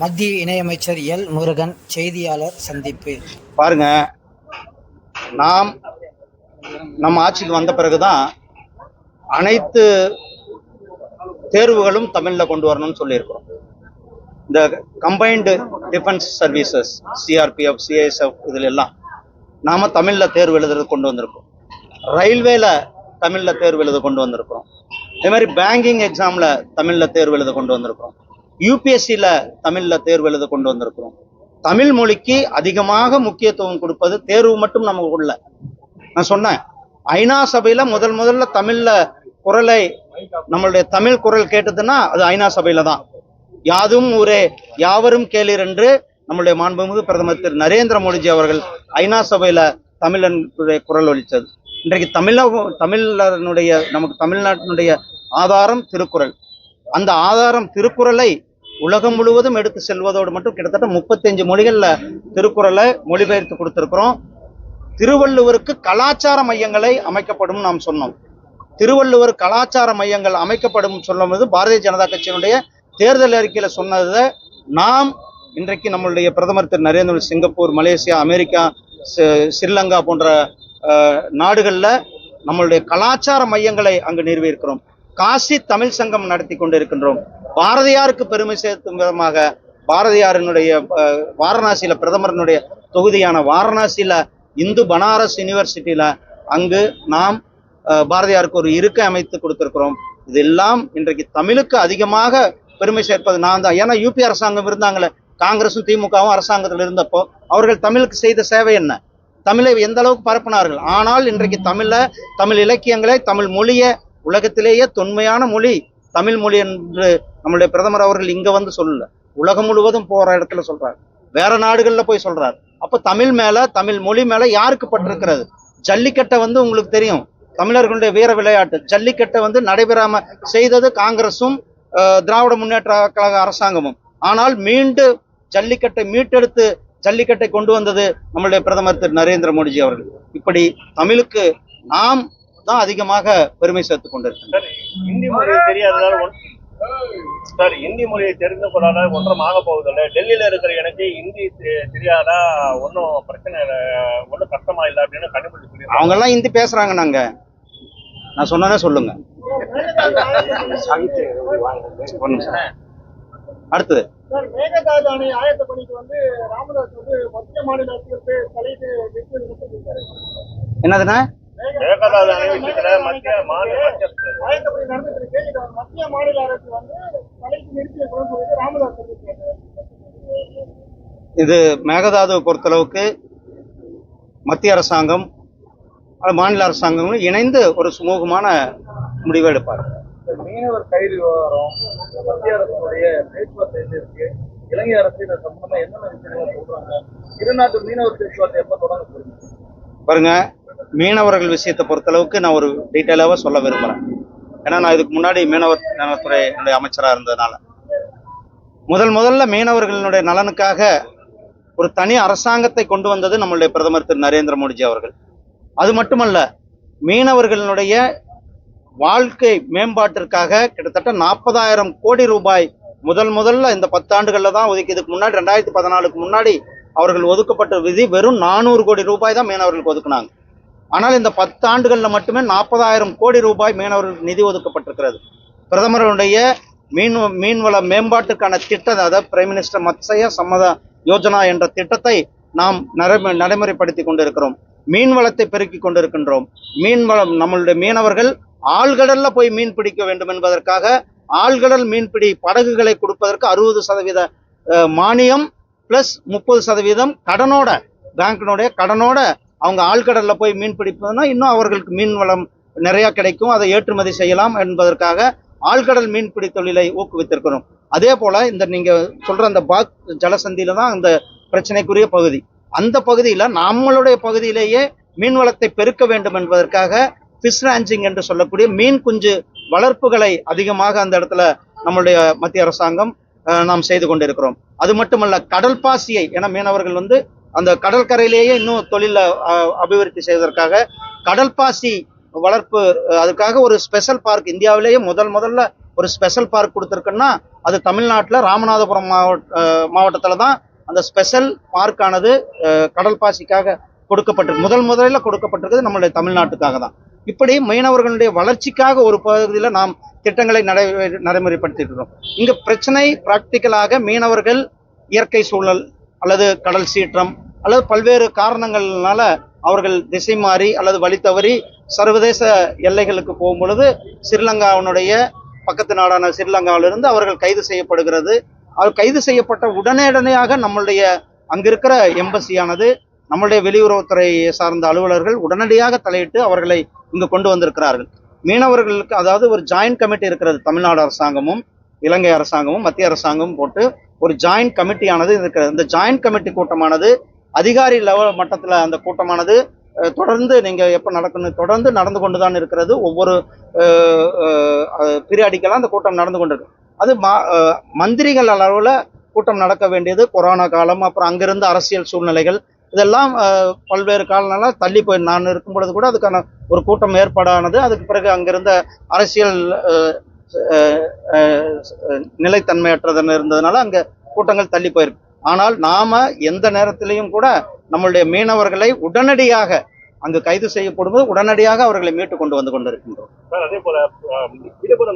மத்திய இணையமைச்சர் எல். முருகன் செய்தியாளர் சந்திப்பு. பாருங்க நாம் நம்ம ஆட்சிக்கு வந்த பிறகுதான் அனைத்து தேர்வுகளும் தமிழில் கொண்டு வரணும்னு சொல்லியிருக்கிறோம். இந்த combined defence services CRPF CISF இதில் எல்லாம் நாம் தமிழில் தேர்வு எழுதுறது கொண்டு வந்திருக்கோம் ரயில்வேல தமிழில் தேர்வு எழுத கொண்டு வந்திருக்கிறோம். அதே மாதிரி பேங்கிங் எக்ஸாமில் தமிழில் தேர்வு எழுத கொண்டு வந்திருக்கிறோம். யூபிஎஸ்சியில தமிழில் தேர்வு எழுத கொண்டு வந்திருக்கிறோம். தமிழ் மொழிக்கு அதிகமாக முக்கியத்துவம் கொடுப்பது தேர்வு மட்டும் நமக்கு உள்ள நான் சொன்னேன் ஐநா சபையில் முதல் முதல்ல தமிழில் குரலை நம்மளுடைய தமிழ் குரல் கேட்டதுன்னா அது ஐநா சபையில் தான். யாதும் ஊரே யாவரும் கேளீர் என்று நம்முடைய மாண்புமிகு பிரதமர் திரு நரேந்திர மோடிஜி அவர்கள் ஐநா சபையில் தமிழனுடைய குரல் ஒலித்தது. இன்றைக்கு தமிழ தமிழனுடைய நமக்கு தமிழ்நாட்டினுடைய ஆதாரம் திருக்குறள். அந்த ஆதாரம் திருக்குறளை உலகம் முழுவதும் எடுத்து செல்வதோடு மட்டும் கிட்டத்தட்ட முப்பத்தஞ்சு மொழிகளில் திருக்குறளை மொழிபெயர்த்து கொடுத்துருக்குறோம். திருவள்ளுவருக்கு கலாச்சார மையங்களை அமைக்கப்படும் நாம் சொன்னோம். திருவள்ளுவர் கலாச்சார மையங்கள் அமைக்கப்படும் சொல்லும்போது பாரதிய ஜனதா கட்சியினுடைய தேர்தல் அறிக்கையில் சொன்னதை நாம் இன்றைக்கு நம்மளுடைய பிரதமர் திரு Narendra Modi Singapore Malaysia America Sri Lanka போன்ற நாடுகளில் நம்மளுடைய கலாச்சார மையங்களை அங்கு நிறுவியிருக்கிறோம். காசி தமிழ் சங்கம் நடத்தி கொண்டிருக்கின்றோம். பாரதியாருக்கு பெருமை சேர்க்கும் விதமாக பாரதியாரினுடைய வாரணாசியில் வாரணாசியில பிரதமரினுடைய தொகுதியான வாரணாசியில இந்து பனாரஸ் யூனிவர்சிட்டியில அங்கு நாம் பாரதியாருக்கு ஒரு இருக்கை அமைத்து கொடுத்திருக்கிறோம். இதெல்லாம் இன்றைக்கு தமிழுக்கு அதிகமாக பெருமை சேர்ப்பது நான் தான். ஏன்னா யூபி அரசாங்கம் இருந்தாங்களே காங்கிரஸும் திமுகவும் அரசாங்கத்தில் இருந்தப்போ அவர்கள் தமிழுக்கு செய்த சேவை என்ன? தமிழை எந்த அளவுக்கு பரப்பினார்கள்? ஆனால் இன்றைக்கு தமிழில் தமிழ் இலக்கியங்களை தமிழ் மொழியை உலகத்திலேயே தொன்மையான மொழி தமிழ் மொழி என்று நம்மளுடைய பிரதமர் அவர்கள் இங்க வந்து சொல்லல. உலகம் முழுவதும் போற இடத்துல சொல்கிறார் வேற நாடுகள்ல போய் சொல்றாரு. அப்ப தமிழ் மேல தமிழ் மொழி மேல யாருக்கு பட்டிருக்கிறது? ஜல்லிக்கட்டை வந்து உங்களுக்கு தெரியும். தமிழர்களுடைய வீர விளையாட்டு. ஜல்லிக்கட்டை வந்து நடைபெறாம செய்தது காங்கிரசும் திராவிட முன்னேற்ற கழக அரசாங்கமும். ஆனால் மீண்டும் ஜல்லிக்கட்டை மீட்டெடுத்து ஜல்லிக்கட்டை கொண்டு வந்தது நம்மளுடைய பிரதமர் திரு நரேந்திர மோடிஜி அவர்கள். இப்படி தமிழுக்கு நாம் தான் அதிகமாக பெருமை சேர்த்துக் கொண்டிருக்கிறோம் சார் இந்தி மொழி தெரியாததால் சார் இந்தி மொழியை தெரிந்து கொள்ளாத ஒன்றும் ஆக போவதில்லை. டெல்லியில இருக்கிற எனக்கு இந்தி தெரியாதா? ஒன்றும் பிரச்சனை இல்லை. ஒன்றும் கஷ்டமா இல்லை அப்படின்னு கண்டுபிடிச்சு. அவங்க எல்லாம் ஹிந்தி பேசுறாங்க நாங்க நான் சொன்னதே சொல்லுங்க. அடுத்தது. சார் மேகதாது அணை ஆயத்த பணிக்கு வந்து ராமதாஸ் வந்து மத்திய மாநில அரசுக்கு தலையிட்டு நிறுத்தி அணை விஷயத்துல மத்திய மாநில மத்திய மாநில அரசு வந்து தலையிட்டு நிறுத்தி வைக்கணும்னு சொல்லிட்டு ராமதாஸ் சொல்லியிருக்காரு. இது மேகதாதுவை பொறுத்தளவுக்கு மத்திய அரசாங்கம் மாநில அரசாங்கங்களும் இணைந்து ஒரு சுமூகமான முடிவை எடுப்பார். மீனவர் கைது விவகாரம் மத்திய அரசுடைய பேச்சுவார்த்தை இருக்கு? இலங்கை அரசு இதை சம்பந்தமா என்னென்ன விஷயங்கள் சொல்றாங்க? இரு நாட்டு மீனவர் பேச்சுவார்த்தை எப்ப தொடங்க போறீங்க? பாருங்க மீனவர்கள் விஷயத்தை பொறுத்தளவுக்கு நான் ஒரு டீட்டெயிலாக சொல்ல விரும்புகிறேன் ஏன்னா நான் இதுக்கு முன்னாடி மீனவர் நலத்துறை என்னுடைய அமைச்சராக இருந்ததுனால. முதல் முதல்ல மீனவர்களினுடைய நலனுக்காக ஒரு தனி அரசாங்கத்தை கொண்டு வந்தது நம்மளுடைய பிரதமர் திரு. நரேந்திர மோடிஜி அவர்கள். அது மட்டுமல்ல மீனவர்களினுடைய வாழ்க்கை மேம்பாட்டிற்காக கிட்டத்தட்ட நாற்பதாயிரம் கோடி ரூபாய் முதல் முதல்ல இந்த பத்தாண்டுகளில் தான் ஒதுக்கி இதுக்கு முன்னாடி ரெண்டாயிரத்தி பதினாலுக்கு முன்னாடி அவர்கள் ஒதுக்கப்பட்ட விதி வெறும் நானூறு கோடி ரூபாய் தான் மீனவர்களுக்கு ஒதுக்குனாங்க. ஆனால் இந்த பத்து ஆண்டுகளில் மட்டுமே நாற்பதாயிரம் கோடி ரூபாய் மீனவர்கள் நிதி ஒதுக்கப்பட்டிருக்கிறது. பிரதமருடைய மீன் மீன்வள மேம்பாட்டுக்கான திட்டம் அதாவது பிரைம் மினிஸ்டர் மத்சய சம்மத யோஜனா என்ற திட்டத்தை நாம் நடைமு நடைமுறைப்படுத்தி கொண்டிருக்கிறோம். மீன் வளத்தை பெருக்கி கொண்டிருக்கின்றோம். மீன் வளம் நம்மளுடைய மீனவர்கள் ஆழ்கடல்ல போய் மீன் பிடிக்க வேண்டும் என்பதற்காக ஆழ்கடல் மீன்பிடி படகுகளை கொடுப்பதற்கு அறுபது சதவீத மானியம் பிளஸ் முப்பது சதவீதம் கடனோட பேங்கினுடைய கடனோட அவங்க ஆழ்கடலில் போய் மீன் பிடிப்பதுன்னா இன்னும் அவர்களுக்கு மீன் வளம் நிறையா கிடைக்கும். அதை ஏற்றுமதி செய்யலாம் என்பதற்காக ஆழ்கடல் மீன்பிடி தொழிலை ஊக்குவித்திருக்கிறோம். அதே போல் இந்த நீங்கள் சொல்கிற அந்த பாக் ஜலசந்தியில் தான் அந்த பிரச்சனைக்குரிய பகுதி. அந்த பகுதியில் நம்மளுடைய பகுதியிலேயே மீன் வளத்தை பெருக்க வேண்டும் என்பதற்காக ஃபிஷ் ராஞ்சிங் என்று சொல்லக்கூடிய மீன் குஞ்சு வளர்ப்புகளை அதிகமாக அந்த இடத்துல நம்மளுடைய மத்திய அரசாங்கம் நாம் செய்து கொண்டிருக்கிறோம். அது மட்டுமல்ல கடல் பாசியை என மீனவர்கள் வந்து அந்த கடற்கரையிலேயே இன்னும் தொழில அபிவிருத்தி செய்வதற்காக கடல் பாசி வளர்ப்பு அதுக்காக ஒரு ஸ்பெஷல் பார்க் இந்தியாவிலேயே முதல் முதல்ல ஒரு ஸ்பெஷல் பார்க் கொடுத்துருக்குன்னா அது தமிழ்நாட்டில் ராமநாதபுரம் மாவட்ட மாவட்டத்தில் தான் அந்த ஸ்பெஷல் பார்க்கானது கடல்பாசிக்காக கடல் பாசிக்காக கொடுக்கப்பட்டிருக்கு முதல் முதலில் கொடுக்கப்பட்டிருக்கிறது நம்மளுடைய தமிழ்நாட்டுக்காக தான். இப்படி மீனவர்களுடைய வளர்ச்சிக்காக ஒரு பகுதியில் நாம் திட்டங்களை நடை நடைமுறைப்படுத்திட்டு இருக்கிறோம் இங்கே பிரச்சனை பிராக்டிக்கலாக மீனவர்கள் இயற்கை சூழல் அல்லது கடல் சீற்றம் அல்லது பல்வேறு காரணங்கள்னால அவர்கள் திசை மாறி அல்லது வழி தவறி சர்வதேச எல்லைகளுக்கு போகும் பொழுது ஸ்ரீலங்காவினுடைய பக்கத்து நாடான ஸ்ரீலங்காவிலிருந்து அவர்கள் கைது செய்யப்படுகிறது. அவர் கைது செய்யப்பட்ட உடனடியாக நம்மளுடைய அங்கிருக்கிற எம்பசியானது நம்மளுடைய வெளியுறவுத்துறை சார்ந்த அலுவலர்கள் உடனடியாக தலையிட்டு அவர்களை இங்கு கொண்டு வந்திருக்கிறார்கள். மீனவர்களுக்கு அதாவது ஒரு ஜாயிண்ட் கமிட்டி இருக்கிறது தமிழ்நாடு அரசாங்கமும் இலங்கை அரசாங்கமும் மத்திய அரசாங்கமும் போட்டு ஒரு ஜாயிண்ட் கமிட்டியானது இருக்கிறது இந்த ஜாயிண்ட் கமிட்டி கூட்டமானது அதிகாரி லெவல் மட்டத்தில் அந்த கூட்டமானது தொடர்ந்து நீங்கள் எப்போ நடக்கணும் தொடர்ந்து நடந்து கொண்டு தான் இருக்கிறது. ஒவ்வொரு பீரியாடிக்கெல்லாம் அந்த கூட்டம் நடந்து கொண்டிருக்கு. அது மா- மந்திரிகள் அளவில் கூட்டம் நடக்க வேண்டியது. கொரோனா காலம் அப்புறம் அங்கிருந்து அரசியல் சூழ்நிலைகள் இதெல்லாம் பல்வேறு காலனால தள்ளி போய் நான் இருக்கும் பொழுது கூட அதுக்கான ஒரு கூட்டம் ஏற்பாடானது. அதுக்கு பிறகு அங்கிருந்த அரசியல் நிலைத்தன்மையற்றதன் இருந்ததுனால அங்கே கூட்டங்கள் தள்ளி போயிருக்கு. ஆனால் நாம எந்த நேரத்திலையும் கூட நம்மளுடைய மீனவர்களை உடனடியாக அங்கு கைது செய்யப்படும்போது உடனடியாக அவர்களை மீட்டு கொண்டு வந்து கொண்டிருக்கின்றோம். சார் அதே போல அஹ்,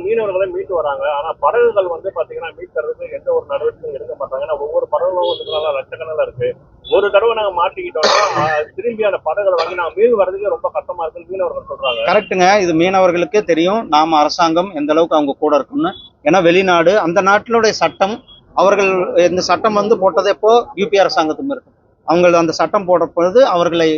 மீனவர்களை மீட்டு வராங்க. ஆனா படகுகள் வந்து பாத்தீங்கன்னா மீட்கிறதுக்கு எந்த ஒரு நடவடிக்கையும் எடுக்க மாட்டாங்க ஏன்னா ஒவ்வொரு படகுகளும் வந்து நல்லா லட்சக்கணக்கில் இருக்கு. ஒரு தடவை நாங்க மாட்டிக்கிட்டோம்னா திரும்பி அந்த பதங்களை வாங்கி நாங்க மீன் வர்றதுக்கு ரொம்ப கஷ்டமா இருக்குன்னு மீனவர்கள் சொல்றாங்க. கரெக்டுங்க இது மீனவர்களுக்கே தெரியும். நாம அரசாங்கம் எந்த அளவுக்கு அவங்க கூட இருக்கும்னு. ஏன்னா வெளிநாடு அந்த நாட்டினுடைய சட்டம் அவர்கள் இந்த சட்டம் வந்து போட்டதேப்போ யூபி அரசாங்கத்துக்கும் இருக்கு அவங்க அந்த சட்டம் போட பொழுது அவர்களை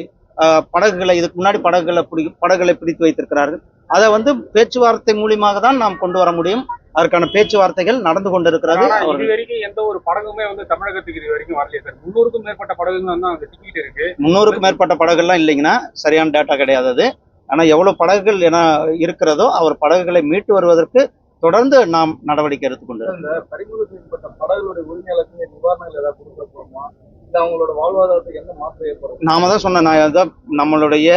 படகுகளை இதுக்கு முன்னாடி படகுகளை பிடி படகுகளை பிடித்து வைத்திருக்கிறார்கள். அதை வந்து பேச்சுவார்த்தை மூலியமாக தான் நாம் கொண்டு வர முடியும். அதற்கான பேச்சுவார்த்தைகள் நடந்து கொண்டிருக்கிறது. இது வரைக்கும் எந்த ஒரு படகுமே வந்து தமிழகத்துக்கு இது வரைக்கும் வரலையே சார். முன்னூறுக்கும் மேற்பட்ட படகுகள் வந்து அங்க டிக்கெட் இருக்கு. முன்னூறுக்கும் மேற்பட்ட படகுகள்லாம் இல்லைங்கன்னா சரியான டேட்டா கிடையாது அது. ஆனால் எவ்வளவு படகுகள் என இருக்கிறதோ அவர் படகுகளை மீட்டு வருவதற்கு தொடர்ந்து நாம் நடவடிக்கை எடுத்துக்கொண்டு பறிமுதல் செய்யப்பட்ட படகுகளுடைய உரிமையாளருக்கு நிவாரணங்கள் ஏதாவது கொடுக்க போறோமா இல்ல அவங்களோட வாழ்வாதாரத்துக்கு என்ன மாற்றம் ஏற்படும்? நாம தான் சொன்ன நான் அதான் நம்மளுடைய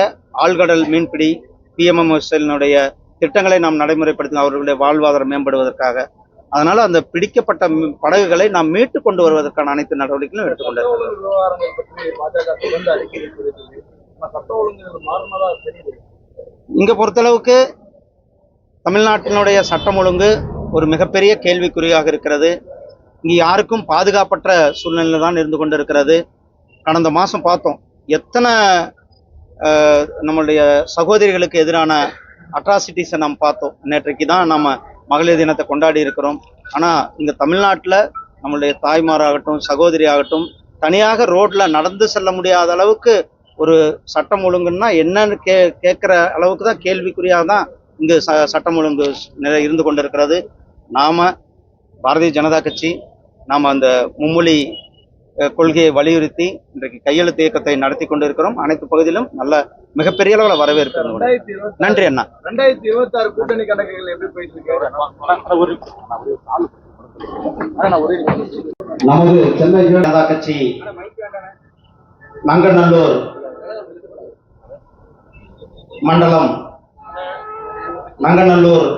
ஆழ்கடல் மீன்பிடி பிஎம்எம்எஸ்எல்னுடைய திட்டங்களை நாம் நடைமுறைப்படுத்தி அவர்களுடைய வாழ்வாதாரம் மேம்படுவதற்காக. அதனால அந்த பிடிக்கப்பட்ட படகுகளை நாம் மீட்டு கொண்டு வருவதற்கான அனைத்து நடவடிக்கைகளும் எடுத்துக்கொண்டிருக்கிறோம் தெரியுது இங்க பொறுத்தளவுக்கு தமிழ்நாட்டினுடைய சட்டம் ஒழுங்கு ஒரு மிகப்பெரிய கேள்விக்குறியாக இருக்கிறது. இங்கு யாருக்கும் பாதுகாப்பற்ற சூழ்நிலை தான் இருந்து கொண்டிருக்கிறது. கடந்த மாதம் பார்த்தோம் எத்தனை நம்மளுடைய சகோதரிகளுக்கு எதிரான அட்ராசிட்டிஸை நம்ம பார்த்தோம். நேற்றைக்கு தான் நம்ம மகளிர் தினத்தை கொண்டாடி இருக்கிறோம். ஆனால் இங்கே தமிழ்நாட்டில் நம்மளுடைய தாய்மாராகட்டும் சகோதரி ஆகட்டும் தனியாக ரோட்டில் நடந்து செல்ல முடியாத அளவுக்கு ஒரு சட்டம் ஒழுங்குன்னா என்னன்னு கே கேட்குற அளவுக்கு தான் கேள்விக்குறியாக தான் இங்கு ச சட்டம் ஒழுங்கு நிலை இருந்து கொண்டிருக்கிறது. நாம் பாரதிய ஜனதா கட்சி நாம் அந்த மும்மொழி கொள்கையை வலியுறுத்தி இன்றைக்கு கையெழுத்து இயக்கத்தை நடத்தி கொண்டிருக்கிறோம். அனைத்து பகுதியிலும் நல்ல மிகப்பெரிய அளவில் வரவேற்பு நன்றி அண்ணா. ரெண்டாயிரத்தி இருபத்தி ஆறு கூட்டணி கணக்குகள் எப்படி போயிட்டு இருக்கு? நமது சென்னை ஜனதா கட்சி நங்கநல்லூர் மண்டலம் நங்கநல்லூர்